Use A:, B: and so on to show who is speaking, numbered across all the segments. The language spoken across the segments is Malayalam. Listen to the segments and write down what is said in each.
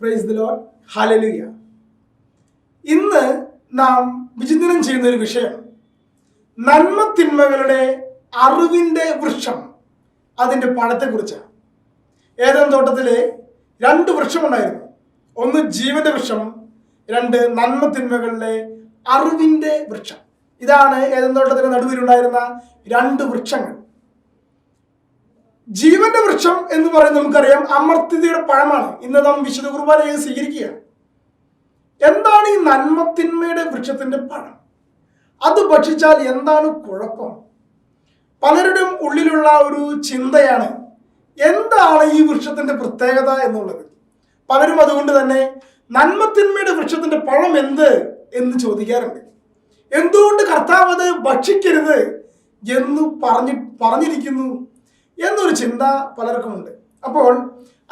A: പ്രൈസ് ദി ലോഡ് ഹലലുയ ഇന്ന് നാം വിചിന്തനം ചെയ്യുന്ന ഒരു വിഷയം. നന്മ തിന്മകളുടെ അറിവിന്റെ വൃക്ഷം. അതിന്റെ പഴത്തെക്കുറിച്ചാണ് ഏതൻ തോട്ടത്തിലെ രണ്ട് വൃക്ഷമുണ്ടായിരുന്നു. ഒന്ന് ജീവന്റെ വൃക്ഷം രണ്ട് നന്മ തിന്മകളുടെ അറിവിന്റെ വൃക്ഷം. ഇതാണ് ഏതൻ തോട്ടത്തിന്റെ നടുവിലുണ്ടായിരുന്ന രണ്ട് വൃക്ഷങ്ങൾ. ജീവന്റെ വൃക്ഷം എന്ന് പറയുന്നത് നമുക്കറിയാം അമർത്യതയുടെ പഴമാണ്. ഇന്ന് നാം വിശുദ്ധ കുർബാനയെ സ്വീകരിക്കുക എന്താണ് ഈ നന്മത്തിന്മയുടെ വൃക്ഷത്തിന്റെ പഴം? അത് ഭക്ഷിച്ചാൽ എന്താണ് കുഴപ്പം? പലരുടെയും ഉള്ളിലുള്ള ഒരു ചിന്തയാണ് എന്താണ് ഈ വൃക്ഷത്തിന്റെ പ്രത്യേകത എന്നുള്ളത്. പലരും അതുകൊണ്ട് തന്നെ നന്മത്തിന്മയുടെ വൃക്ഷത്തിന്റെ പഴം എന്ത് എന്ന് ചോദിക്കാറുണ്ട്. എന്തുകൊണ്ട് കർത്താവ് അത് ഭക്ഷിക്കരുത് എന്ന് പറഞ്ഞി പറഞ്ഞിരിക്കുന്നു? എന്നൊരു ചിന്ത പലർക്കുമുണ്ട്. അപ്പോൾ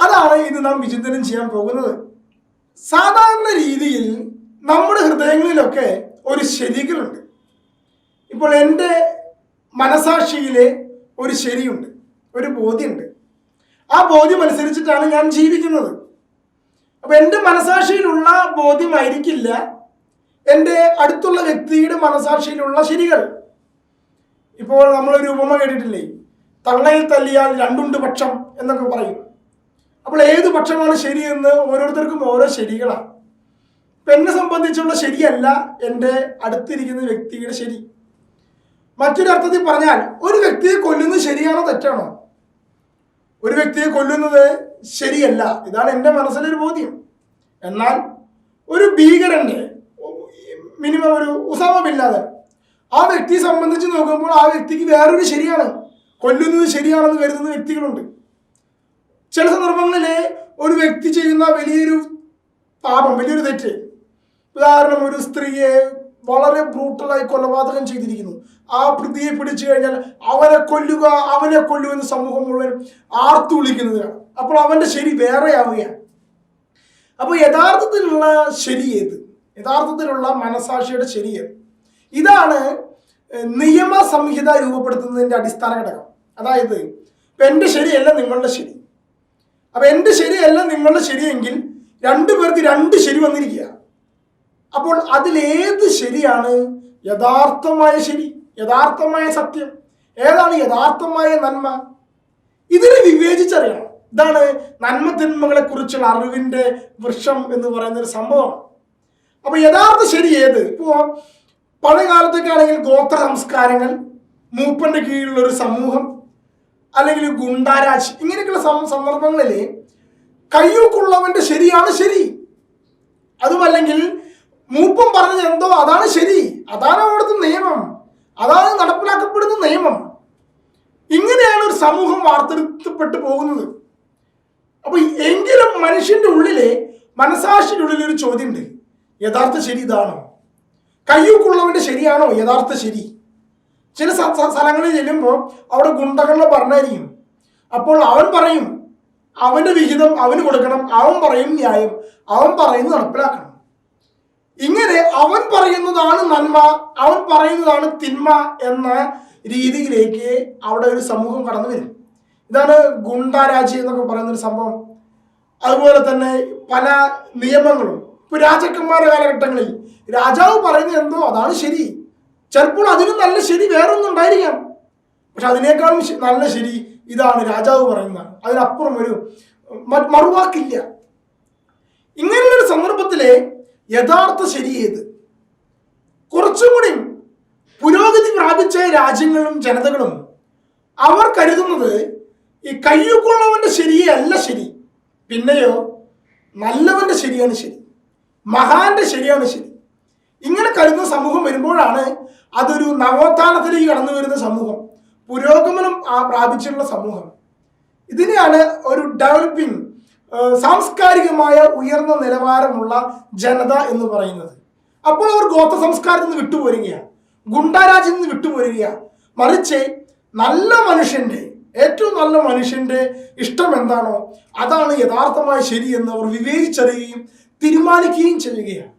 A: അതാണ് ഇന്ന് നാം വിചിന്തനം ചെയ്യാൻ പോകുന്നത്. സാധാരണ രീതിയിൽ നമ്മുടെ ഹൃദയങ്ങളിലൊക്കെ ഒരു ശരികളുണ്ട്. ഇപ്പോൾ എന്റെ മനസാക്ഷിയിലെ ഒരു ശരിയുണ്ട് ഒരു ബോധ്യമുണ്ട്. ആ ബോധ്യം അനുസരിച്ചിട്ടാണ് ഞാൻ ജീവിക്കുന്നത്. അപ്പോൾ എന്റെ മനസാക്ഷിയിലുള്ള ബോധ്യമായിരിക്കില്ല എന്റെ അടുത്തുള്ള വ്യക്തിയുടെ മനസാക്ഷിയിലുള്ള ശരികൾ. ഇപ്പോൾ നമ്മളൊരു ഉപമ കേട്ടിട്ടില്ലേ? തള്ളയിൽ തല്ലിയാൽ രണ്ടുണ്ട് പക്ഷം എന്നൊക്കെ പറയും. അപ്പോൾ ഏത് പക്ഷമാണ് ശരിയെന്ന് ഓരോരുത്തർക്കും ഓരോ ശരികളാണ്. ഇപ്പം എന്നെ സംബന്ധിച്ചുള്ള ശരിയല്ല എന്റെ അടുത്തിരിക്കുന്ന വ്യക്തിയുടെ ശരി. മറ്റൊരർത്ഥത്തിൽ പറഞ്ഞാൽ ഒരു വ്യക്തിയെ കൊല്ലുന്നത് ശരിയാണോ തെറ്റാണോ? ഒരു വ്യക്തിയെ കൊല്ലുന്നത് ശരിയല്ല. ഇതാണ് എന്റെ മനസ്സിലൊരു ബോധ്യം. എന്നാൽ ഒരു ഭീകരന്റെ മിനിമം ഒരു ഉസാമ ബില്ലാതെ ആ വ്യക്തിയെ സംബന്ധിച്ച് നോക്കുമ്പോൾ ആ വ്യക്തിക്ക് വേറൊരു ശരിയാണ്. കൊല്ലുന്നത് ശരിയാണെന്ന് കരുതുന്ന വ്യക്തികളുണ്ട്. ചില സന്ദർഭങ്ങളിൽ ഒരു വ്യക്തി ചെയ്യുന്ന വലിയൊരു പാപം വലിയൊരു തെറ്റ്. ഉദാഹരണം ഒരു സ്ത്രീയെ വളരെ ബ്രൂട്ടലായി കൊലപാതകം ചെയ്തിരിക്കുന്നു. ആ പ്രതിയെ പിടിച്ചു കഴിഞ്ഞാൽ അവനെ കൊല്ലുക അവനെ കൊല്ലുക എന്ന് സമൂഹം മുഴുവൻ ആർത്തു വിളിക്കുന്നതാണ് അപ്പോൾ അവന്റെ ശരി വേറെയാവുകയാണ് അപ്പോൾ യഥാർത്ഥത്തിലുള്ള ശരി ഏത്? യഥാർത്ഥത്തിലുള്ള മനസാക്ഷിയുടെ ശരി ഏത്? ഇതാണ് നിയമ സംഹിത രൂപപ്പെടുത്തുന്നതിന്റെ അടിസ്ഥാന ഘടകം. അതായത് ഇപ്പം എന്റെ ശരിയല്ല നിങ്ങളുടെ ശരി. അപ്പം എന്റെ ശരിയല്ല നിങ്ങളുടെ ശരിയെങ്കിൽ രണ്ടു പേർക്ക് രണ്ട് ശരി വന്നിരിക്കുക. അപ്പോൾ അതിലേത് ശരിയാണ്? യഥാർത്ഥമായ ശരി യഥാർത്ഥമായ സത്യം. ഏതാണ് യഥാർത്ഥമായ നന്മ? ഇതിനെ വിവേചിച്ചറിയണം. ഇതാണ് നന്മ തിന്മകളെ കുറിച്ചുള്ള അറിവിന്റെ വൃക്ഷം എന്ന് പറയുന്ന ഒരു സംഭവം. അപ്പൊ യഥാർത്ഥ ശരി ഏത്? ഇപ്പോ പഴയ കാലത്തൊക്കെ ആണെങ്കിൽ ഗോത്ര സംസ്കാരങ്ങൾ മൂപ്പന്റെ കീഴിലുള്ള ഒരു സമൂഹം അല്ലെങ്കിൽ ഗുണ്ടാരാജ് ഇങ്ങനെയൊക്കെയുള്ള സന്ദർഭങ്ങളിൽ കയ്യൂക്കുള്ളവന്റെ ശരിയാണ് ശരി. അതുമല്ലെങ്കിൽ മൂപ്പം പറഞ്ഞ എന്തോ അതാണ് ശരി. അതാണ് അവിടുത്തെ നിയമം. അതാണ് നടപ്പിലാക്കപ്പെടുന്ന നിയമം. ഇങ്ങനെയാണ് ഒരു സമൂഹം വാർത്തെടുക്കപ്പെട്ടു പോകുന്നത്. അപ്പൊ എങ്കിലും മനുഷ്യന്റെ ഉള്ളിലെ മനസാക്ഷിയുടെ ഉള്ളിൽ ഒരു ചോദ്യമുണ്ട്. യഥാർത്ഥ ശരി ഇതാണോ? കയ്യൂക്കുള്ളവന്റെ ശരിയാണോ? യഥാർത്ഥ ശരി. ചില സ്ഥലങ്ങളിൽ ചെല്ലുമ്പോൾ അവിടെ ഗുണ്ടകളുടെ ഭരണമായിരിക്കും അപ്പോൾ അവൻ പറയും അവന്റെ വിഹിതം അവന് കൊടുക്കണം. അവൻ പറയും ന്യായം. അവൻ പറയുന്നത് നടപ്പിലാക്കണം. ഇങ്ങനെ അവൻ പറയുന്നതാണ് നന്മ അവൻ പറയുന്നതാണ് തിന്മ എന്ന രീതിയിലേക്ക് അവിടെ ഒരു സമൂഹം കടന്നു വരും. ഇതാണ് ഗുണ്ടാരാജ്യം എന്നൊക്കെ പറയുന്ന ഒരു സംഭവം. അതുപോലെ തന്നെ പല നിയമങ്ങളും. ഇപ്പൊ രാജാക്കന്മാരുടെ കാലഘട്ടങ്ങളിൽ രാജാവ് പറയുന്നത് എന്തോ അതാണ് ശരി. ചിലപ്പോൾ അതിനും നല്ല ശരി വേറൊന്നും ഉണ്ടായിരിക്കാം. പക്ഷെ അതിനേക്കാളും നല്ല ശരി ഇതാണ് രാജാവ് പറയുന്നത് അതിനപ്പുറം ഒരു മറുവാക്കില്ല. ഇങ്ങനെയുള്ളൊരു സന്ദർഭത്തിലെ യഥാർത്ഥ ശരി ഏത്? കുറച്ചും കൂടി പുരോഗതി പ്രാപിച്ച രാജ്യങ്ങളും ജനതകളും അവർ കരുതുന്നത് ഈ കയ്യൂക്കുള്ളവന്റെ ശരിയേ അല്ല ശരി. പിന്നെയോ നല്ലവന്റെ ശരിയാണ് ശരി. മഹാന്റെ ശരിയാണ് ശരി. ഇങ്ങനെ കരുതുന്ന സമൂഹം വരുമ്പോഴാണ് അതൊരു നവോത്ഥാനത്തിലേക്ക് കടന്നു വരുന്ന സമൂഹം പുരോഗമനം പ്രാപിച്ചിട്ടുള്ള സമൂഹം. ഇതിനെയാണ് ഒരു ഡെവലപ്പിംഗ് സാംസ്കാരികമായ ഉയർന്ന നിലവാരമുള്ള ജനത എന്ന് പറയുന്നത്. അപ്പോൾ അവർ ഗോത്ര സംസ്കാരത്തിൽ നിന്ന് വിട്ടുപോരുകയാണ്. ഗുണ്ടാരാജ്യത്തിൽ നിന്ന് വിട്ടുപോരുകയാണ്. മറിച്ച് നല്ല മനുഷ്യന്റെ ഏറ്റവും നല്ല മനുഷ്യന്റെ ഇഷ്ടം എന്താണോ അതാണ് യഥാർത്ഥമായ ശരിയെന്ന് അവർ വിവേചിച്ചറിയുകയും തീരുമാനിക്കുകയും ചെയ്യുകയാണ്.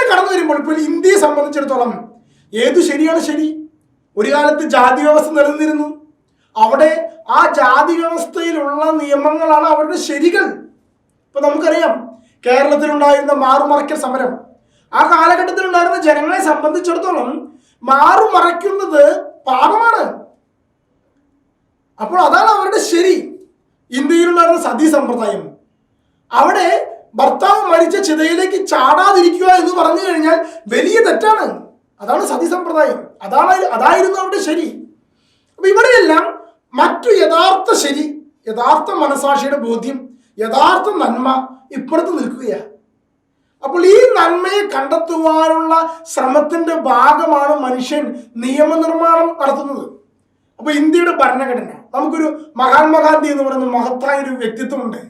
A: ഇങ്ങനെ കടന്നു വരുമ്പോൾ ഇപ്പോൾ ഇന്ത്യയെ സംബന്ധിച്ചിടത്തോളം ഏതു ശരിയാണ് ശരി? ഒരു കാലത്ത് ജാതി വ്യവസ്ഥ നിലനിന്നിരുന്നു. അവിടെ ആ ജാതി വ്യവസ്ഥയിലുള്ള നിയമങ്ങളാണ് അവരുടെ ശരികൾ. ഇപ്പൊ നമുക്കറിയാം കേരളത്തിലുണ്ടായിരുന്ന മാറുമറയ്ക്കൽ സമരം. ആ കാലഘട്ടത്തിൽ ഉണ്ടായിരുന്ന ജനങ്ങളെ സംബന്ധിച്ചിടത്തോളം മാറുമറയ്ക്കുന്നത് പാപമാണ്. അപ്പോൾ അതാണ് അവരുടെ ശരി. ഇന്ത്യയിലുണ്ടായിരുന്ന സതി സമ്പ്രദായം. അവിടെ ഭർത്താവ് മരിച്ച ചിതയിലേക്ക് ചാടാതിരിക്കുക എന്ന് പറഞ്ഞു കഴിഞ്ഞാൽ വലിയ തെറ്റാണ്. അതാണ് സതി സമ്പ്രദായം അതാണ് അതായിരുന്നു അവരുടെ ശരി. അപ്പൊ ഇവിടെയെല്ലാം മറ്റു യഥാർത്ഥ ശരി യഥാർത്ഥ മനസാക്ഷിയുടെ ബോധ്യം യഥാർത്ഥ നന്മ ഇപ്പുറത്ത് നിൽക്കുകയാണ്. അപ്പോൾ ഈ നന്മയെ കണ്ടെത്തുവാനുള്ള ശ്രമത്തിന്റെ ഭാഗമാണ് മനുഷ്യൻ നിയമനിർമ്മാണം നടത്തുന്നത്. അപ്പൊ ഇന്ത്യയുടെ ഭരണഘടന നമുക്കൊരു മഹാത്മാഗാന്ധി എന്ന് പറയുന്ന മഹത്തായ ഒരു വ്യക്തിത്വമുണ്ട്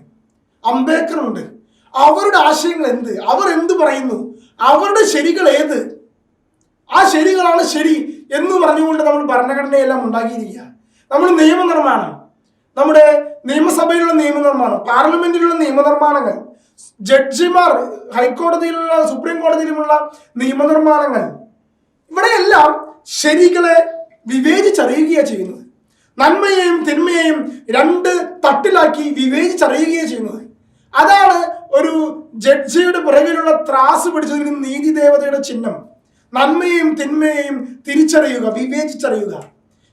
A: അംബേദ്കർ ഉണ്ട് അവരുടെ ആശയങ്ങൾ എന്ത്? അവർ എന്ത് പറയുന്നു? അവരുടെ ശരികൾ ഏത്? ആ ശരികളാണ് ശരി എന്ന് പറഞ്ഞുകൊണ്ട് നമ്മൾ ഭരണഘടനയെല്ലാം ഉണ്ടാക്കിയിരിക്കുക. നമ്മൾ നിയമനിർമ്മാണം. നമ്മുടെ നിയമസഭയിലുള്ള നിയമനിർമ്മാണം പാർലമെന്റിലുള്ള നിയമനിർമ്മാണങ്ങൾ ജഡ്ജിമാർ ഹൈക്കോടതിയിലുള്ള സുപ്രീം കോടതിയിലുമുള്ള നിയമനിർമ്മാണങ്ങൾ ഇവിടെയെല്ലാം ശരികളെ വിവേചിച്ചറിയുകയാണ് ചെയ്യുന്നത്. നന്മയെയും തിന്മയെയും രണ്ട് തട്ടിലാക്കി വിവേചിച്ചറിയുകയാണ് ചെയ്യുന്നത്. അതാണ് ഒരു ജഡ്ജിയുടെ പുറകിലുള്ള ത്രാസ് പിടിച്ചതിന് നീതി ദേവതയുടെ ചിഹ്നം. നന്മയും തിന്മയെയും തിരിച്ചറിയുക വിവേചിച്ചറിയുക.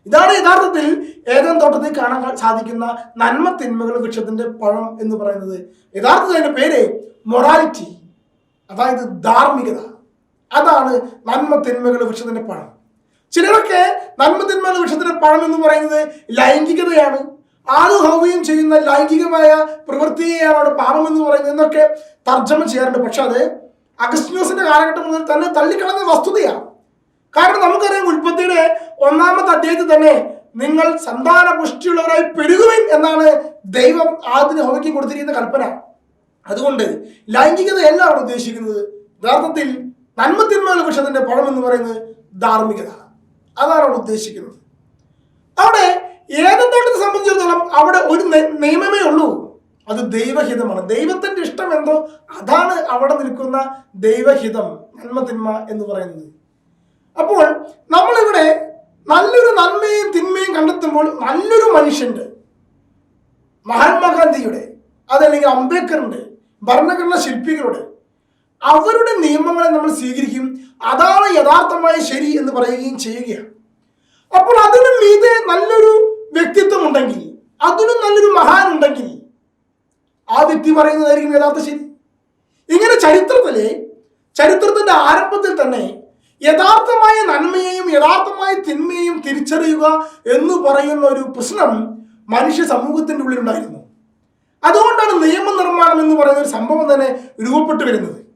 A: ഇതാണ് യഥാർത്ഥത്തിൽ ഏതൻ തോട്ടത്തിൽ കാണാൻ സാധിക്കുന്ന നന്മ തിന്മകൾ വൃക്ഷത്തിന്റെ പഴം എന്ന് പറയുന്നത്. യഥാർത്ഥത്തിൽ അതിന്റെ പേര് മൊറാലിറ്റി അതായത് ധാർമ്മികത. അതാണ് നന്മ തിന്മകൾ വൃക്ഷത്തിന്റെ പഴം. ചിലരൊക്കെ നന്മ തിന്മകൾ വൃക്ഷത്തിന്റെ പഴം എന്ന് പറയുന്നത് ലൈംഗികതയാണ്. ആരും ഹൗവയും ചെയ്യുന്ന ലൈംഗികമായ പ്രവൃത്തിയെയാണ് പാപം എന്ന് പറയുന്നത് എന്നൊക്കെ തർജമ ചെയ്യാറുണ്ട്. പക്ഷെ അത് അഗസ്റ്റിനോസിന്റെ കാലഘട്ടം മുതൽ തന്നെ തള്ളിക്കളഞ്ഞ വസ്തുതയാണ്. കാരണം നമുക്കറിയാം ഉൽപ്പത്തിയുടെ ഒന്നാമത്തെ അധ്യായത്തിൽ തന്നെ നിങ്ങൾ സന്താന പുഷ്ടിയുള്ളവരായി പെരുകുവിൻ എന്നാണ് ദൈവം ആദ്യം ഹോയ്ക്ക് കൊടുത്തിരിക്കുന്ന കൽപ്പന. അതുകൊണ്ട് ലൈംഗികതയല്ല അവിടെ ഉദ്ദേശിക്കുന്നത് യഥാർത്ഥത്തിൽ നന്മത്തിന്മയുള്ള വൃക്ഷത്തിന്റെ പഴം എന്ന് പറയുന്നത് ധാർമ്മികത. അതാണ് അവിടെ ഉദ്ദേശിക്കുന്നത്. അവിടെ ഏതെന്തോട്ടത്തെ സംബന്ധിച്ചിടത്തോളം അവിടെ ഒരു നിയമമേ ഉള്ളൂ. അത് ദൈവഹിതമാണ്. ദൈവത്തിന്റെ ഇഷ്ടം എന്തോ? അതാണ് അവിടെ നിൽക്കുന്ന ദൈവഹിതം നന്മ തിന്മ എന്ന് പറയുന്നത്. അപ്പോൾ നമ്മളിവിടെ നല്ലൊരു നന്മയും തിന്മയും കണ്ടെത്തുമ്പോൾ നല്ലൊരു മനുഷ്യന്റെ മഹാത്മാഗാന്ധിയുടെ അതല്ലെങ്കിൽ അംബേദ്കറിന്റെ ഭരണഘടന ശില്പികളുടെ അവരുടെ നിയമങ്ങളെ നമ്മൾ സ്വീകരിക്കും. അതാണ് യഥാർത്ഥമായ ശരി എന്ന് പറയുകയും ചെയ്യുകയാണ്. അപ്പോൾ അതിനും മീതെ നല്ലൊരു വ്യക്തിത്വം ഉണ്ടെങ്കിൽ അതിനും നല്ലൊരു മഹാൻ ഉണ്ടെങ്കിൽ ആ വ്യക്തി പറയുന്നതായിരിക്കും യഥാർത്ഥ ശരി. ഇങ്ങനെ ചരിത്രത്തിലെ ചരിത്രത്തിന്റെ ആരംഭത്തിൽ തന്നെ യഥാർത്ഥമായ നന്മയെയും യഥാർത്ഥമായ തിന്മയെയും തിരിച്ചറിയുക എന്ന് പറയുന്ന ഒരു പ്രശ്നം മനുഷ്യ സമൂഹത്തിന്റെ ഉള്ളിലുണ്ടായിരുന്നു. അതുകൊണ്ടാണ് നിയമനിർമ്മാണം എന്ന് പറയുന്ന ഒരു സംഭവം തന്നെ രൂപപ്പെട്ടു വരുന്നത്.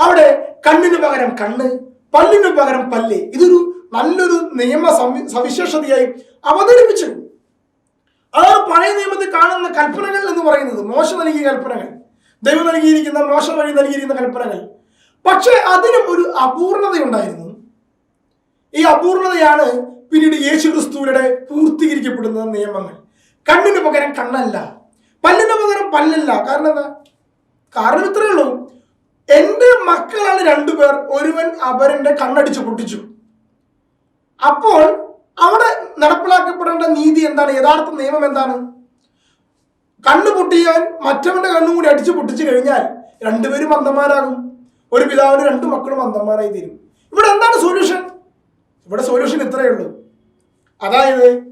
A: അവിടെ കണ്ണിന് പകരം കണ്ണ് പല്ലിന് പകരം പല്ല് ഇതൊരു നല്ലൊരു നിയമ സംവി- സവിശേഷതയായി അവതരിപ്പിച്ചു അതാണ് പഴയ നിയമത്തിൽ കാണുന്ന കൽപ്പനകൾ എന്ന് പറയുന്നത് മോശ നൽകിയ കൽപ്പനകൾ. ദൈവം നൽകിയിരിക്കുന്ന മോശ വഴി നൽകിയിരിക്കുന്ന കൽപ്പനകൾ. പക്ഷേ അതിനും ഒരു അപൂർണതയുണ്ടായിരുന്നു. ഈ അപൂർണതയാണ് പിന്നീട് യേശു ക്രിസ്തുവിലൂടെ പൂർത്തീകരിക്കപ്പെടുന്ന നിയമങ്ങൾ. കണ്ണിന് പകരം കണ്ണല്ല. പല്ലിന് പകരം പല്ലല്ല. കാരണം എന്താ? കാരണം ഇത്രയേ ഉള്ളൂ. എന്റെ മക്കളാണ് രണ്ടുപേർ ഒരുവൻ അവരന്റെ കണ്ണടിച്ച് പൊട്ടിച്ചു. അപ്പോൾ അവിടെ നടപ്പിലാക്കപ്പെടേണ്ട നീതി എന്താണ്? യഥാർത്ഥ നിയമം എന്താണ്? കണ്ണ് പൊട്ടിയാൽ മറ്റവന്റെ കണ്ണും കൂടി അടിച്ചു പൊട്ടിച്ചു കഴിഞ്ഞാൽ രണ്ടുപേരും അന്ധന്മാരാകും. ഒരു പിതാവിന് രണ്ട് മക്കളും അന്ധന്മാരായി തീരും. ഇവിടെ എന്താണ് സൊല്യൂഷൻ ഇവിടെ സൊല്യൂഷൻ ഇത്രയേ ഉള്ളൂ. അതായത്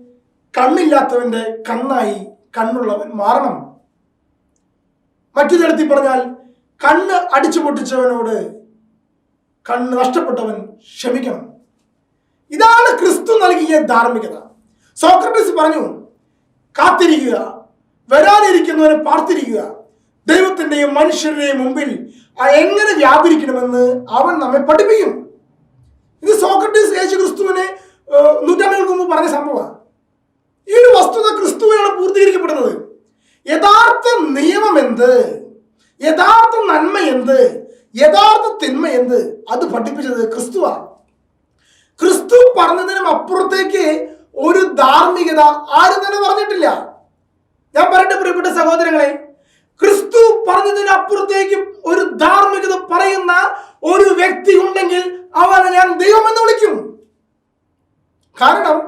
A: കണ്ണില്ലാത്തവന്റെ കണ്ണായി കണ്ണുള്ളവൻ മാറണം. മറ്റു തരത്തിൽ പറഞ്ഞാൽ കണ്ണ് അടിച്ചു പൊട്ടിച്ചവനോട് കണ്ണ് നഷ്ടപ്പെട്ടവൻ ക്ഷമിക്കണം. ഇതാണ് ക്രിസ്തു നൽകിയ ധാർമ്മികത. സോക്രട്ടീസ് പറഞ്ഞു കാത്തിരിക്കുക വരാനിരിക്കുന്നവനെ പാർത്തിരിക്കുക. ദൈവത്തിന്റെയും മനുഷ്യരുടെയും മുമ്പിൽ എങ്ങനെ വ്യാപരിക്കണമെന്ന് അവൻ നമ്മെ പഠിപ്പിക്കും. ഇത് സോക്രട്ടീസ് യേശു ക്രിസ്തുവിനെ നൂറ്റാണ്ടുകൾക്ക് മുമ്പ് പറഞ്ഞ സംഭവമാണ്. ഈ ഒരു വസ്തുത ക്രിസ്തുവിനാണ് പൂർത്തീകരിക്കപ്പെടുന്നത് യഥാർത്ഥ നിയമം എന്ത് യഥാർത്ഥ നന്മ എന്ത് യഥാർത്ഥ തിന്മ എന്ത് അത് പഠിപ്പിച്ചത് ക്രിസ്തുവാണ്. ക്രിസ്തു പറഞ്ഞതിനും അപ്പുറത്തേക്ക് ഒരു ധാർമ്മികത ആരും തന്നെ പറഞ്ഞിട്ടില്ല. ഞാൻ പറയട്ടെ പ്രിയപ്പെട്ട സഹോദരങ്ങളെ ക്രിസ്തു പറഞ്ഞതിനപ്പുറത്തേക്ക് ഒരു ധാർമ്മികത പറയുന്ന ഒരു വ്യക്തി ഉണ്ടെങ്കിൽ അവനെ ഞാൻ ദൈവം എന്ന് വിളിക്കും. കാരണം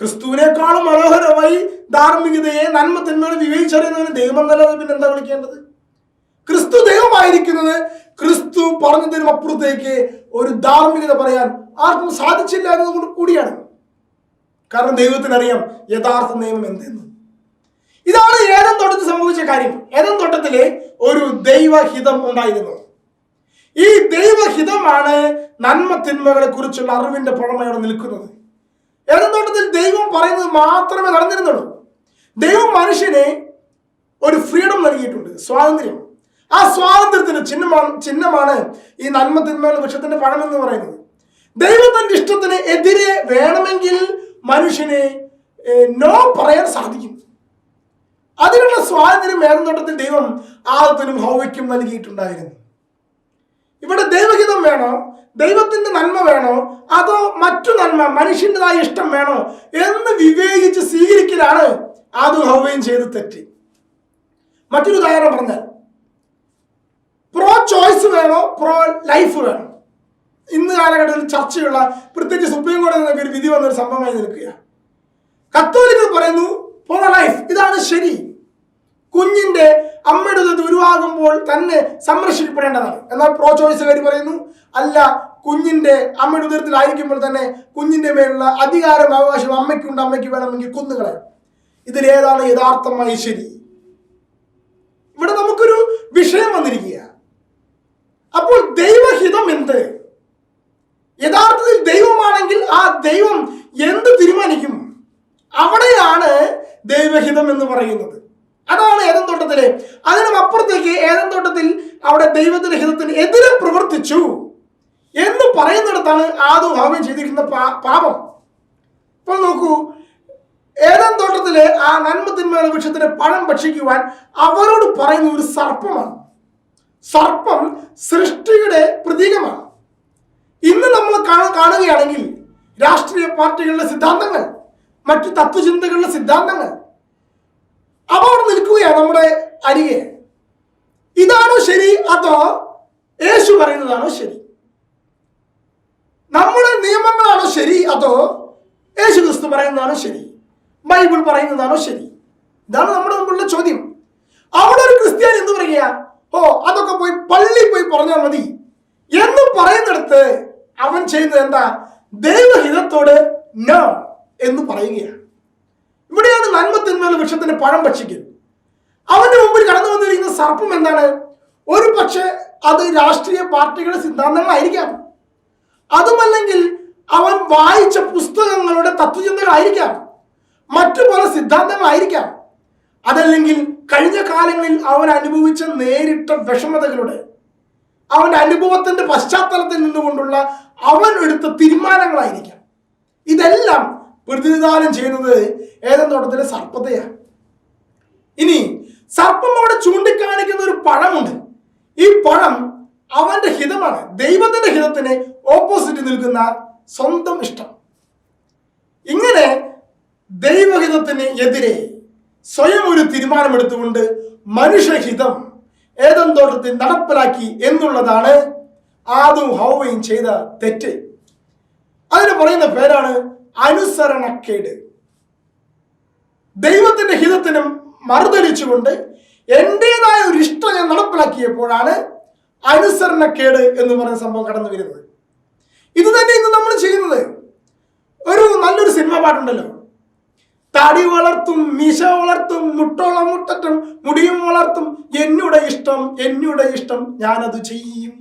A: ക്രിസ്തുവിനേക്കാളും മനോഹരമായി ധാർമ്മികതയെ നന്മ തിന്മകളെ വിവേചിച്ചറിയുന്നതിന് ദൈവം എന്നല്ലാതെ പിന്നെ എന്താ വിളിക്കേണ്ടത്? ക്രിസ്തു ദൈവമായിരിക്കുന്നത് ക്രിസ്തു പറഞ്ഞതിനും അപ്പുറത്തേക്ക് ഒരു ധാർമ്മികത പറയാൻ ആർക്കും സാധിച്ചില്ല എന്നതുകൊണ്ട് കൂടിയാണ്. കാരണം ദൈവത്തിനറിയാം യഥാർത്ഥ നിയമം എന്തെന്ന്. ഇതാണ് ഏതം തോട്ടത്തിൽ സംഭവിച്ച കാര്യം. ഏതം തോട്ടത്തിലെ ഒരു ദൈവഹിതം ഉണ്ടായിരുന്നു. ഈ ദൈവഹിതമാണ് നന്മ തിന്മകളെ കുറിച്ചുള്ള അറിവിന്റെ പുറമയോടെ നിൽക്കുന്നത്. ഏതം തോട്ടത്തിൽ ദൈവം പറയുന്നത് മാത്രമേ നടന്നിരുന്നുള്ളൂ. ദൈവം മനുഷ്യനെ ഒരു ഫ്രീഡം നൽകിയിട്ടുണ്ട് സ്വാതന്ത്ര്യം. ആ സ്വാതന്ത്ര്യത്തിന് ചിഹ്നമാണ് ചിഹ്നമാണ് ഈ നന്മ തിന്മകളുടെ വൃക്ഷത്തിന്റെ പഴം പറയുന്നത്. ദൈവത്തിന്റെ ഇഷ്ടത്തിന് എതിരെ വേണമെങ്കിൽ മനുഷ്യന് നോ പറയാൻ സാധിക്കും. അതിനുള്ള സ്വാതന്ത്ര്യം വേണമെന്നോട്ടത്തിൽ ദൈവം ആദത്തിനും ഹൗവയ്ക്കും നൽകിയിട്ടുണ്ടായിരുന്നു. ഇവിടെ ദൈവഹിതം വേണോ? ദൈവത്തിന്റെ നന്മ വേണോ? അതോ മറ്റു നന്മ മനുഷ്യന്റെതായ ഇഷ്ടം വേണോ എന്ന് വിവേകിച്ച് സ്വീകരിക്കലാണ് ആദും ഹൗവയും ചെയ്ത് തെറ്റി. മറ്റൊരു ഉദാഹരണം പറഞ്ഞാൽ പ്രോ ചോയ്സ് വേണോ? പ്രോ ലൈഫ് വേണോ? ഇന്ന് കാലഘട്ടത്തിൽ ചർച്ചയുള്ള പ്രത്യേകിച്ച് സുപ്രീം കോടതി നിന്നൊക്കെ ഒരു വിധി വന്നൊരു സംഭവമായി നിൽക്കുക. കത്തോലിക്കർ പറയുന്നു ഫോർ ലൈഫ് ഇതാണ് ശരി. കുഞ്ഞിന്റെ അമ്മയുടെ ഉദരത്തിൽ ഉരുവാകുമ്പോൾ തന്നെ സംരക്ഷിക്കപ്പെടേണ്ടതാണ്. എന്നാൽ പ്രോ ചോയ്സുകാർ പറയുന്നു അല്ല കുഞ്ഞിന്റെ അമ്മയുടെ ഉദരത്തിലായിരിക്കുമ്പോൾ തന്നെ കുഞ്ഞിന്റെ മേലുള്ള അധികാരം അവകാശം അമ്മയ്ക്കുണ്ട് അമ്മയ്ക്ക് വേണമെങ്കിൽ കുന്നുകളെ ഇതിലേതാണ് യഥാർത്ഥമായി ശരി? ഇവിടെ നമുക്കൊരു വിഷയം വന്നിരിക്കുക അപ്പോൾ ദൈവഹിതം എന്ത്? യഥാർത്ഥത്തിൽ ദൈവമാണെങ്കിൽ ആ ദൈവം എന്ത് തീരുമാനിക്കും? അവിടെയാണ് ദൈവഹിതം എന്ന് പറയുന്നത്. അതാണ് ഏതൻ തോട്ടത്തിലെ. അതിനും അപ്പുറത്തേക്ക് ഏതൻ തോട്ടത്തിൽ അവിടെ ദൈവത്തിന്റെ ഹിതത്തിന് എതിരെ പ്രവർത്തിച്ചു. എന്ന് പറയുന്നിടത്താണ് ആദു ഭാവം ചെയ്തിരിക്കുന്ന പാപം. ഇപ്പോൾ നോക്കൂ ഏതൻ തോട്ടത്തിലെ ആ നന്മ തിന്മയുടെ വൃക്ഷത്തിന്റെ പഴം ഭക്ഷിക്കുവാൻ അവരോട് പറയുന്ന ഒരു സർപ്പമാണ്. സർപ്പം സൃഷ്ടിയുടെ പ്രതീകമാണ്. ഇന്ന് നമ്മൾ കാണ- കാണുകയാണെങ്കിൽ രാഷ്ട്രീയ പാർട്ടികളുടെ സിദ്ധാന്തങ്ങൾ മറ്റു തത്വചിന്തകളുടെ സിദ്ധാന്തങ്ങൾ അവ അവിടെ നിൽക്കുകയാണ് നമ്മുടെ അരികെ. ഇതാണോ ശരി അതോ യേശു പറയുന്നതാണോ ശരി? നമ്മുടെ നിയമങ്ങളാണോ ശരി അതോ യേശു ക്രിസ്തു പറയുന്നതാണോ ശരി? ബൈബിൾ പറയുന്നതാണോ ശരി? ഇതാണ് നമ്മുടെ മുമ്പുള്ള ചോദ്യം. അവിടെ ഒരു ക്രിസ്ത്യാനി എന്ന് പറയുക ഓ അതൊക്കെ പോയി പള്ളി പോയി പറഞ്ഞാൽ മതി. എന്ന് പറയുന്നിടത്ത് അവൻ ചെയ്യുന്നത് എന്താ? ദൈവഹിതത്തോട് നോ എന്ന് പറയുകയാണ്. ഇവിടെയാണ് നന്മ തിന്മയുള്ള വൃക്ഷത്തിന്റെ പഴം ഭക്ഷിക്കൽ. അവന്റെ മുമ്പിൽ കടന്നു വന്നിരിക്കുന്ന സർപ്പം എന്താണ്? ഒരു പക്ഷേ അത് രാഷ്ട്രീയ പാർട്ടികളുടെ സിദ്ധാന്തങ്ങളായിരിക്കാം. അതുമല്ലെങ്കിൽ അവൻ വായിച്ച പുസ്തകങ്ങളുടെ തത്വചിന്തകളായിരിക്കാം. മറ്റു പല സിദ്ധാന്തങ്ങളായിരിക്കാം. അതല്ലെങ്കിൽ കഴിഞ്ഞ കാലങ്ങളിൽ അവൻ അനുഭവിച്ച നേരിട്ട വിഷമതകളുടെ അവന്റെ അനുഭവത്തിന്റെ പശ്ചാത്തലത്തിൽ നിന്നുകൊണ്ടുള്ള അവൻ എടുത്ത തീരുമാനങ്ങളായിരിക്കാം. ഇതെല്ലാം പ്രതിനിധാനം ചെയ്യുന്നത് ഏതെന്ന് തോട്ടത്തിലെ സർപ്പതയാണ് ഇനി സർപ്പം അവിടെ ചൂണ്ടിക്കാണിക്കുന്ന ഒരു പഴമുണ്ട്. ഈ പഴം അവന്റെ ഹിതമാണ്. ദൈവത്തിന്റെ ഹിതത്തിന് ഓപ്പോസിറ്റ് നിൽക്കുന്ന സ്വന്തം ഇഷ്ടം. ഇങ്ങനെ ദൈവഹിതത്തിന് എതിരെ സ്വയം ഒരു തീരുമാനമെടുത്തുകൊണ്ട് മനുഷ്യഹിതം ഏതൻ തോട്ടത്തിൽ നടപ്പിലാക്കി എന്നുള്ളതാണ് ആദും ഹൗവയും ചെയ്ത തെറ്റ്. അതിന് പറയുന്ന പേരാണ് അനുസരണക്കേട്. ദൈവത്തിന്റെ ഹിതത്തിന് മറുതലിച്ചുകൊണ്ട് എന്റേതായ ഒരു ഇഷ്ടം ഞാൻ നടപ്പിലാക്കിയപ്പോഴാണ് അനുസരണക്കേട് എന്ന് പറയുന്ന സംഭവം കടന്നു വരുന്നത്. ഇത് തന്നെ ഇന്ന് നമ്മൾ ചെയ്യുന്നത്. ഒരു നല്ലൊരു സിനിമ പാട്ടുണ്ടല്ലോ. തടി വളർത്തും മീശ വളർത്തും മുട്ടോള മുട്ടറ്റും മുടിയും വളർത്തും. എന്നുടെ ഇഷ്ടം എന്നുടെ ഇഷ്ടം ഞാനത് ചെയ്യും.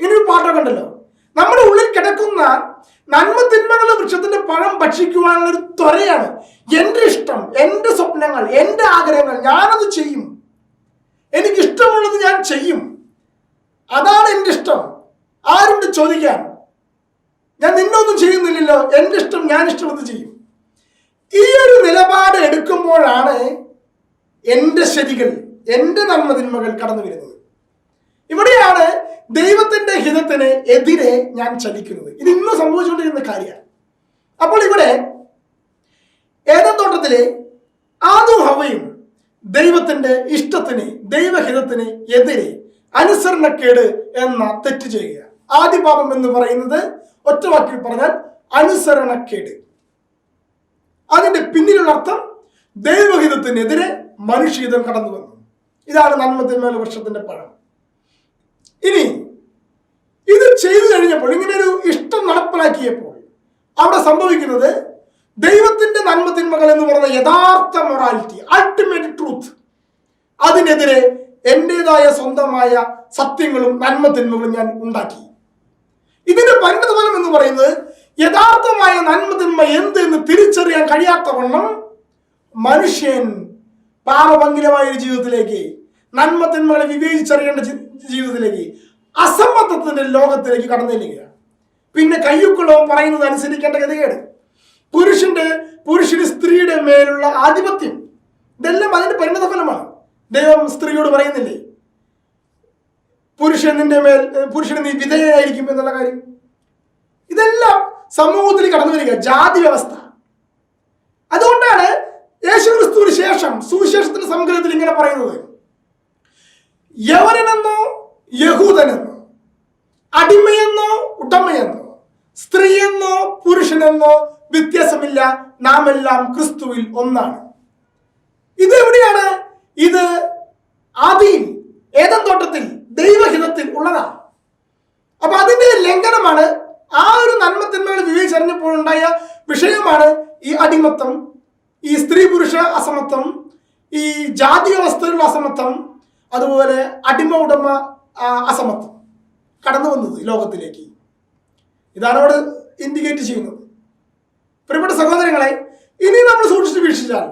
A: ഇങ്ങനൊരു പാട്ടൊക്കെ ഉണ്ടല്ലോ. നമ്മുടെ ഉള്ളിൽ കിടക്കുന്ന നന്മ തിന്മകളുടെ വൃക്ഷത്തിന്റെ പഴം ഭക്ഷിക്കുവാനുള്ള ഒരു ത്വരയാണ്. എന്റെ ഇഷ്ടം എന്റെ സ്വപ്നങ്ങൾ എന്റെ ആഗ്രഹങ്ങൾ ഞാനത് ചെയ്യും. എനിക്ക് ഇഷ്ടമുള്ളത് ഞാൻ ചെയ്യും. അതാണ് എന്റെ ഇഷ്ടം. ആരുണ്ട് ചോദിക്കാൻ? ഞാൻ നിന്നൊന്നും ചെയ്യുന്നില്ലല്ലോ. എന്റെ ഇഷ്ടം ഞാൻ ഇഷ്ടമുള്ളത് ചെയ്യും. ഈ ഒരു നിലപാട് എടുക്കുമ്പോഴാണ് എന്റെ ശരികൾ എന്റെ നന്മതിന്മകൾ കടന്നു വരുന്നത്. ഇവിടെയാണ് ദൈവത്തിന്റെ ഹിതത്തിന് എതിരെ ഞാൻ ചലിക്കുന്നത്. ഇത് ഇന്ന് സംഭവിച്ചുകൊണ്ടിരിക്കുന്ന കാര്യമാണ്. അപ്പോൾ ഇവിടെ ഏതൻ തോട്ടത്തിലെ ആദും ഹവയും ദൈവത്തിന്റെ ഇഷ്ടത്തിന് ദൈവഹിതത്തിന് എതിരെ അനുസരണക്കേട് എന്ന തെറ്റ് ചെയ്യുക ആദ്യ പാപം എന്ന് പറയുന്നത് ഒറ്റവാക്കിൽ പറഞ്ഞാൽ അനുസരണക്കേട്. അതിന്റെ പിന്നിലുള്ള അർത്ഥം ദൈവഹിതത്തിനെതിരെ മനുഷ്യഹിതം കടന്നു വന്നു. ഇതാണ് നന്മത്തിന്മേൽ വൃക്ഷത്തിന്റെ പഴം. ഇനി ഇത് ചെയ്തു കഴിഞ്ഞപ്പോൾ ഇങ്ങനെ ഒരു ഇഷ്ടം നടപ്പിലാക്കിയപ്പോൾ അവിടെ സംഭവിക്കുന്നത് ദൈവത്തിന്റെ നന്മത്തിന്മകൾ എന്ന് പറയുന്ന യഥാർത്ഥ മൊറാലിറ്റി അൾട്ടിമേറ്റ് ട്രൂത്ത് അതിനെതിരെ എന്റെതായ സ്വന്തമായ സത്യങ്ങളും നന്മത്തിന്മകളും ഞാൻ ഉണ്ടാക്കി. ഇതിന്റെ പരിണിതഫലം എന്ന് പറയുന്നത് യഥാർത്ഥമായ നന്മതിന്മ എന്ത് എന്ന് തിരിച്ചറിയാൻ കഴിയാത്ത വണ്ണം മനുഷ്യൻ പാപഭംഗിലമായ ഒരു ജീവിതത്തിലേക്ക് നന്മത്തിന്മകളെ വിവേചിച്ചറിയേണ്ട ജി- ജീവിതത്തിലേക്ക് അസമ്മത്വത്തിന്റെ ലോകത്തിലേക്ക് കടന്നു ചെല്ലുകയാണ്. പിന്നെ കയ്യുക്കുളവും പറയുന്നത് അനുസരിക്കേണ്ട ഗതികേട്. പുരുഷന്റെ പുരുഷന് സ്ത്രീയുടെ മേലുള്ള ആധിപത്യം ഇതെല്ലാം അതിന്റെ പരിണതഫലമാണ്. ദൈവം സ്ത്രീയോട് പറയുന്നില്ലേ? പുരുഷൻ നിന്റെ മേൽ പുരുഷന് നീ വിധേയനായിരിക്കും എന്നുള്ള കാര്യം. ഇതെല്ലാം സമൂഹത്തിൽ കടന്നു വരിക ജാതി വ്യവസ്ഥ. അതുകൊണ്ടാണ് യേശു ക്രിസ്തുവിന് ശേഷം സുവിശേഷത്തിന്റെ സംഗ്രഹത്തിൽ ഇങ്ങനെ പറയുന്നത്. യവനെന്നോ യഹൂദനെന്നോ അടിമയെന്നോ ഉടമയെന്നോ സ്ത്രീയെന്നോ പുരുഷനെന്നോ വ്യത്യാസമില്ല. നാം എല്ലാം ക്രിസ്തുവിൽ ഒന്നാണ്. ഇത് എവിടെയാണ്? ഇത് ആദിയിൽ ഏതം തോട്ടത്തിൽ ദൈവഹിതത്തിൽ ഉള്ളതാണ്. അപ്പൊ അതിന്റെ ലംഘനമാണ് ആ ഒരു നന്മത്തിന്മകൾ വിവേചിച്ചറിഞ്ഞപ്പോൾ ഉണ്ടായ വിഷയമാണ് ഈ അടിമത്തം ഈ സ്ത്രീ പുരുഷ അസമത്വം ഈ ജാതി വ്യവസ്ഥയിലുള്ള അസമത്വം അതുപോലെ അടിമ ഉടമ അസമത്വം കടന്നു വന്നത് ലോകത്തിലേക്ക്. ഇതാണ് അവിടെ ഇൻഡിക്കേറ്റ് ചെയ്യുന്നത്. പ്രിയപ്പെട്ട സഹോദരങ്ങളെ ഇനി നമ്മൾ സൂക്ഷിച്ച് വീക്ഷിച്ചാൽ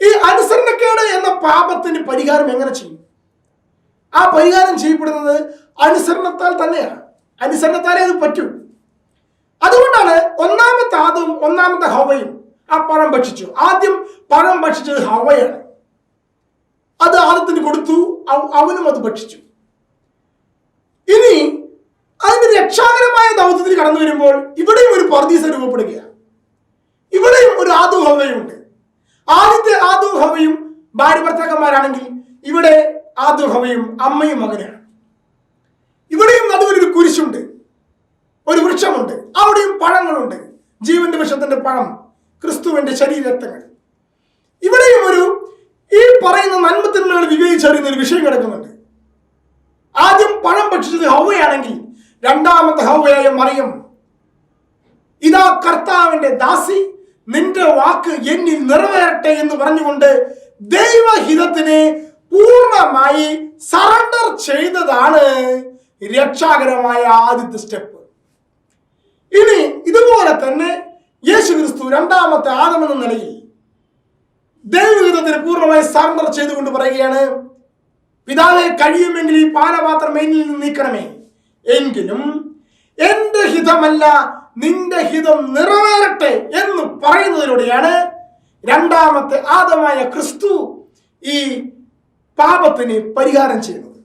A: ഈ അനുസരണക്കേട് എന്ന പാപത്തിന് പരിഹാരം എങ്ങനെ ചെയ്യും? ആ പരിഹാരം ചെയ്യപ്പെടുന്നത് അനുസരണത്താൽ തന്നെയാണ്. അനുസരണത്താലേ അത് പറ്റൂ. അതുകൊണ്ടാണ് ഒന്നാമത്തെ ആദവും ഒന്നാമത്തെ ഹവയും ആ പഴം ഭക്ഷിച്ചു. ആദ്യം പഴം ഭക്ഷിച്ചത് ഹവയാണ്. അത് ആദത്തിന് കൊടുത്തു അവനും അത് ഭക്ഷിച്ചു. ഇനി അതിന്റെ രക്ഷാകരമായ ദൗത്യത്തിൽ കടന്നു വരുമ്പോൾ ഇവിടെയും ഒരു പർദീസ രൂപപ്പെടുകയാണ്. ഇവിടെയും ഒരു ആദു ഹവയുണ്ട്. ആദ്യത്തെ ആദു ഹവയും ഭാര്യ ഭർത്താക്കന്മാരാണെങ്കിൽ ഇവിടെ ആദു ഹവയും അമ്മയും മകനാണ്. ഇവിടെയും നടുവിൽ ഒരു കുരിശുണ്ട്. ഒരു വൃക്ഷമുണ്ട്. അവിടെയും പഴങ്ങളുണ്ട്. ജീവന്റെ വിഷത്തിന്റെ പഴം ക്രിസ്തുവിന്റെ ശരീരത്തങ്ങൾ ഇവിടെയും ഒരു ഈ പറയുന്ന നന്മത്തിന്മകൾ വിവേചിച്ചറിയുന്ന ഒരു വിഷയം കിടക്കുന്നുണ്ട്. ആദ്യം പഴം ഭക്ഷിച്ചത് ഹൗവയാണെങ്കിൽ രണ്ടാമത്തെ ഹൗവയായ മറിയം ഇതാ കർത്താവിന്റെ ദാസി നിന്റെ വാക്ക് എന്നിൽ നിറവേറട്ടെ എന്ന് പറഞ്ഞുകൊണ്ട് ദൈവഹിതത്തിനെ പൂർണമായി സറണ്ടർ ചെയ്തതാണ് രക്ഷാകരമായ ആദ്യത്തെ സ്റ്റെപ്പ് ഇനി ഇതുപോലെ തന്നെ യേശു ക്രിസ്തു രണ്ടാമത്തെ ആദമെന്ന നിലയിൽ ദൈവഹിതത്തിന് പൂർണമായി സറണ്ടർ ചെയ്തുകൊണ്ട് പറയുകയാണ് പിതാവെ കഴിയുമെങ്കിൽ ഈ പാനപാത്രം എന്നിൽ നിന്ന് നീക്കണമേ. എങ്കിലും എന്റെ ഹിതമല്ല നിന്റെ ഹിതം നിറവേറട്ടെ എന്ന് പറയുന്നതിലൂടെയാണ് രണ്ടാമത്തെ ആദമായ ക്രിസ്തു ഈ പാപത്തിന് പരിഹാരം ചെയ്യുന്നത്.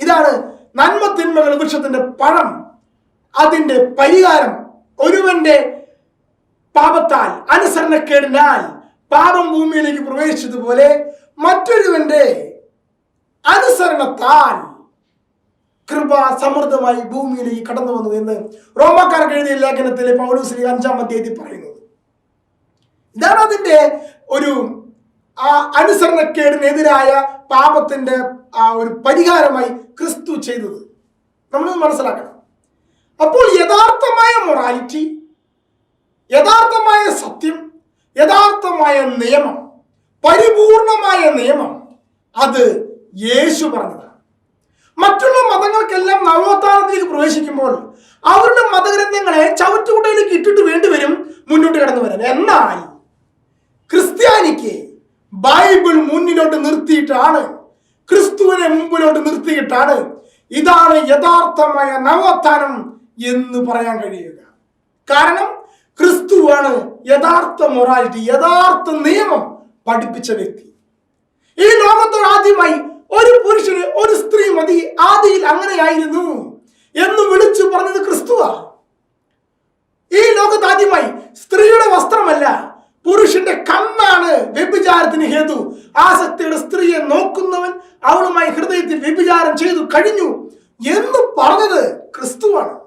A: ഇതാണ് നന്മ തിന്മകൾ വൃക്ഷത്തിന്റെ പഴം. അതിന്റെ പരിഹാരം ഒരുവന്റെ പാപത്താൽ അനുസരണക്കേടിനാൽ പാപം ഭൂമിയിലേക്ക് പ്രവേശിച്ചതുപോലെ മറ്റൊരുവന്റെ അനുസരണത്താൽ കൃപ സമൃദ്ധമായി ഭൂമിയിലേക്ക് കടന്നു വന്നു എന്ന് റോമാക്കാർക്ക് എഴുതിയ ലേഖനത്തിലെ പൗലോസ്ലി അഞ്ചാം അധ്യായത്തിൽ പറയുന്നത് ഇതാണ് അതിന്റെ ഒരു ആ അനുസരണക്കേടിനെതിരായ പാപത്തിന്റെ ആ ഒരു പരിഹാരമായി ക്രിസ്തു ചെയ്തത്. നമ്മൾ മനസ്സിലാക്കണം. അപ്പോൾ യഥാർത്ഥമായ മൊറാലിറ്റി യഥാർത്ഥമായ സത്യം യഥാർത്ഥമായ നിയമം പരിപൂർണമായ നിയമം അത് യേശു പറഞ്ഞതാണ്. മറ്റുള്ള മതങ്ങൾക്കെല്ലാം നവോത്ഥാനത്തിലേക്ക് പ്രവേശിക്കുമ്പോൾ അവരുടെ മതഗ്രന്ഥങ്ങളെ ചവറ്റുകുട്ടയിലേക്ക് ഇട്ടിട്ട് വേണ്ടിവരും മുന്നോട്ട് കടന്നു വരാൻ. എന്നാൽ ക്രിസ്ത്യാനിക്ക് ബൈബിൾ മുന്നിലോട്ട് നിർത്തിയിട്ടാണ് ക്രിസ്തുവിനെ മുമ്പിലോട്ട് നിർത്തിയിട്ടാണ് ഇതാണ് യഥാർത്ഥമായ നവോത്ഥാനം എന്ന് പറയാൻ കഴിയുക. കാരണം ക്രിസ്തുവാണ് യഥാർത്ഥ മൊറാലിറ്റി യഥാർത്ഥ നിയമം പഠിപ്പിച്ച വ്യക്തി. ഈ ലോകത്തോട് ആദ്യമായി ഒരു പുരുഷന് ഒരു സ്ത്രീ മതി ആദിയിൽ അങ്ങനെയായിരുന്നു എന്ന് വിളിച്ചു പറഞ്ഞത് ക്രിസ്തുവാ. ഈ ലോകത്ത് ആദ്യമായി സ്ത്രീയുടെ വസ്ത്രമല്ല പുരുഷന്റെ കണ്ണാണ് വ്യഭിചാരത്തിന് ഹേതു. ആസക്തിയുടെ സ്ത്രീയെ നോക്കുന്നവൻ അവളുമായി ഹൃദയത്തിൽ വ്യഭിചാരം ചെയ്തു കഴിഞ്ഞു എന്ന് പറഞ്ഞത് ക്രിസ്തുവാണ്.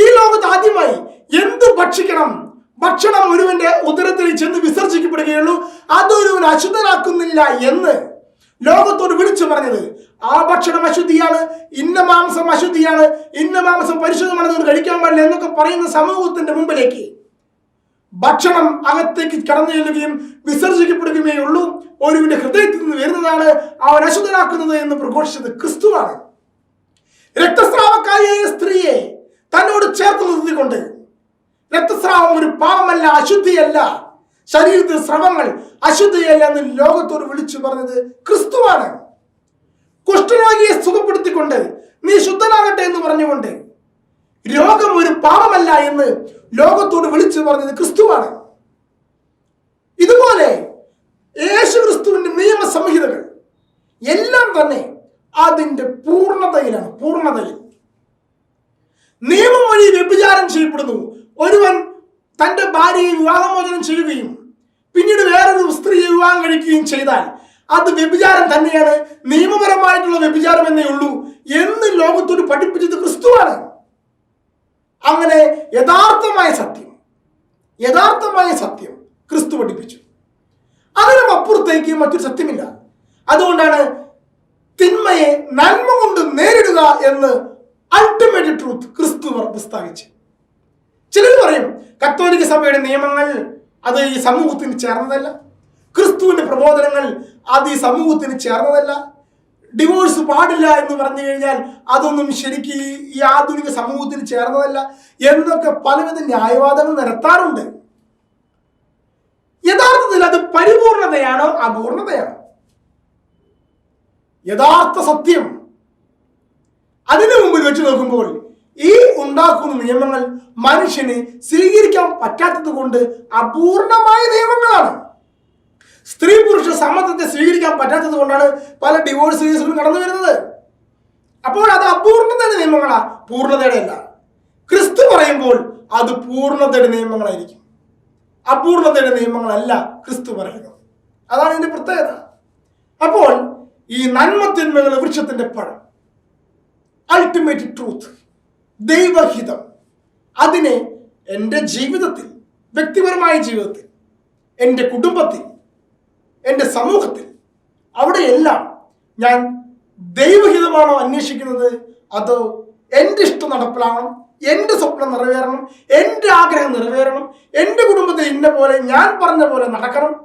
A: ഈ ലോകത്ത് ആദ്യമായി എന്ത് ഭക്ഷിക്കണം? ഭക്ഷണം ഒരുവന്റെ ഉദരത്തിൽ ചെന്ന് വിസർജിക്കപ്പെടുകയുള്ളൂ. അതൊരുവൻ അശുദ്ധനാക്കുന്നില്ല എന്ന് ലോകത്തോട് വിളിച്ചു പറഞ്ഞത്. ആ ഭക്ഷണം അശുദ്ധിയാണ്. ഇന്ന മാംസം അശുദ്ധിയാണ്. ഇന്ന മാംസം പരിശുദ്ധമാണെന്ന് കഴിക്കാൻ പാടില്ല എന്നൊക്കെ പറയുന്ന സമൂഹത്തിന്റെ മുമ്പിലേക്ക് ഭക്ഷണം അകത്തേക്ക് കടന്നു ചെല്ലുകയും വിസർജിക്കപ്പെടുകയുമേ ഉള്ളൂ ഒരുവിന്റെ ഹൃദയത്തിൽ നിന്ന് വരുന്നതാണ് അവൻ അശുദ്ധനാക്കുന്നത് എന്ന് പ്രഘോഷിച്ചത് ക്രിസ്തുവാണ്. രക്തസ്രാവക്കാരിയായ സ്ത്രീയെ തന്നോട് ചേർത്ത് നിർത്തിക്കൊണ്ട് രക്തസ്രാവം ഒരു പാവമല്ല അശുദ്ധിയല്ല. ശരീരത്തിൽ സ്രവങ്ങൾ അശുദ്ധിയല്ല എന്ന് ലോകത്തോട് വിളിച്ചു പറഞ്ഞത് ക്രിസ്തുവാണ്. കുഷ്ഠരോഗിയെ സുഖപ്പെടുത്തിക്കൊണ്ട് നീ ശുദ്ധനാകട്ടെ എന്ന് പറഞ്ഞുകൊണ്ട് രോഗം ഒരു പാപമല്ല എന്ന് ലോകത്തോട് വിളിച്ചു പറഞ്ഞത് ക്രിസ്തുവാണ്. ഇതുപോലെ യേശു ക്രിസ്തുവിന്റെ നിയമസംഹിതകൾ എല്ലാം തന്നെ അതിന്റെ പൂർണതയിലാണ് പൂർണതയിൽ. നിയമം വഴി വ്യഭിചാരം ചെയ്യപ്പെടുന്നു. ഒരുവൻ തന്റെ ഭാര്യയെ വിവാഹമോചനം ചെയ്യുകയും പിന്നീട് വേറൊരു സ്ത്രീയെ വിവാഹം കഴിക്കുകയും ചെയ്താൽ അത് വ്യഭിചാരം തന്നെയാണ്. നിയമപരമായിട്ടുള്ള വ്യഭിചാരം എന്നേ ഉള്ളൂ എന്ന് ലോകത്തോട് പഠിപ്പിച്ചത് ക്രിസ്തുവാണ്. അങ്ങനെ യഥാർത്ഥമായ സത്യം യഥാർത്ഥമായ സത്യം ക്രിസ്തു പഠിപ്പിച്ചു. അതിനും അപ്പുറത്തേക്ക് മറ്റൊരു സത്യമില്ല. അതുകൊണ്ടാണ് തിന്മയെ നന്മ കൊണ്ട് നേരിടുക എന്ന് അൾട്ടിമേറ്റ് ട്രൂത്ത് ക്രിസ്തു പ്രസ്താവിച്ച് ചിലർ പറയും കത്തോലിക്ക സഭയുടെ നിയമങ്ങൾ അത് ഈ സമൂഹത്തിന് ചേർന്നതല്ല. ക്രിസ്തുവിന്റെ പ്രബോധനങ്ങൾ അത് ഈ സമൂഹത്തിന് ചേർന്നതല്ല. ഡിവോഴ്സ് പാടില്ല എന്ന് പറഞ്ഞു കഴിഞ്ഞാൽ അതൊന്നും ശരിക്ക് ഈ- ആധുനിക സമൂഹത്തിന് ചേർന്നതല്ല എന്നൊക്കെ പലവിധ ന്യായവാദങ്ങൾ നിരത്താറുണ്ട്. യഥാർത്ഥത്തിൽ അത് പരിപൂർണതയാണോ അപൂർണതയാണോ? യഥാർത്ഥ സത്യം അതിനു മുമ്പിൽ വെച്ച് നോക്കുമ്പോൾ ഈ ഉണ്ടാക്കുന്ന നിയമങ്ങൾ മനുഷ്യന് സ്വീകരിക്കാൻ പറ്റാത്തത് കൊണ്ട് അപൂർണമായ നിയമങ്ങളാണ് സ്ത്രീ പുരുഷ സമ്മതത്തെ സ്വീകരിക്കാൻ പറ്റാത്തത് കൊണ്ടാണ് പല ഡിവോഴ്സ് കേസുകളും കടന്നു വരുന്നത്. അപ്പോൾ അത് അപൂർണതയുടെ നിയമങ്ങളാ പൂർണതയുടെ അല്ല. ക്രിസ്തു പറയുമ്പോൾ അത് പൂർണതയുടെ നിയമങ്ങളായിരിക്കും. അപൂർണതയുടെ നിയമങ്ങളല്ല ക്രിസ്തു പറയുന്നത്. അതാണ് ഇതിന്റെ പ്രത്യേകത. അപ്പോൾ ഈ നന്മത്തിന്മകളുടെ വൃക്ഷത്തിന്റെ പഴം. അൾട്ടിമേറ്റ് ട്രൂത്ത് ദൈവഹിതം. അതിനെ എന്റെ ജീവിതത്തിൽ വ്യക്തിപരമായ ജീവിതത്തിൽ എന്റെ കുടുംബത്തിൽ എന്റെ സമൂഹത്തിൽ അവിടെയെല്ലാം ഞാൻ ദൈവഹിതമാണോ അന്വേഷിക്കുന്നത്? അതോ എന്റെ ഇഷ്ടം നടപ്പിലാവണം എന്റെ സ്വപ്നം നിറവേറണം എന്റെ ആഗ്രഹം നിറവേറണം എന്റെ കുടുംബത്തിൽ ഇന്ന പോലെ ഞാൻ പറഞ്ഞ പോലെ നടക്കണം?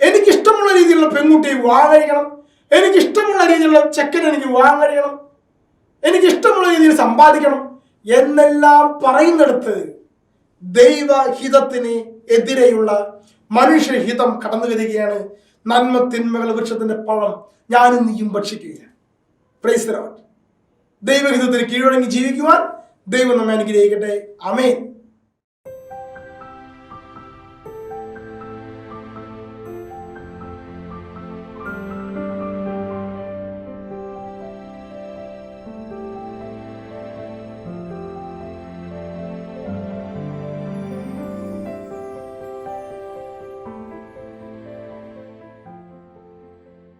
A: എനിക്കിഷ്ടമുള്ള രീതിയിലുള്ള പെൺകുട്ടിയെ വിവാഹം കഴിക്കണം. എനിക്കിഷ്ടമുള്ള രീതിയിലുള്ള ചെക്കൻ എനിക്ക് വിവാഹം കഴിക്കണം. എനിക്ക് ഇഷ്ടമുള്ള രീതിയിൽ സമ്പാദിക്കണം എന്നെല്ലാം പറയുന്നിടത്ത് ദൈവഹിതത്തിന് എതിരെയുള്ള മനുഷ്യഹിതം കടന്നു വരികയാണ് നന്മ തിന്മകൾ വൃക്ഷത്തിന്റെ പഴം ഞാനും നീയും ഭക്ഷിക്കുകയാണ്. പ്രൈസ്തരാട്ട് ദൈവഹിതത്തിന് കീഴടങ്ങി ജീവിക്കുവാൻ ദൈവം നമ്മെ അനുഗ്രഹിക്കട്ടെ. അമേൻ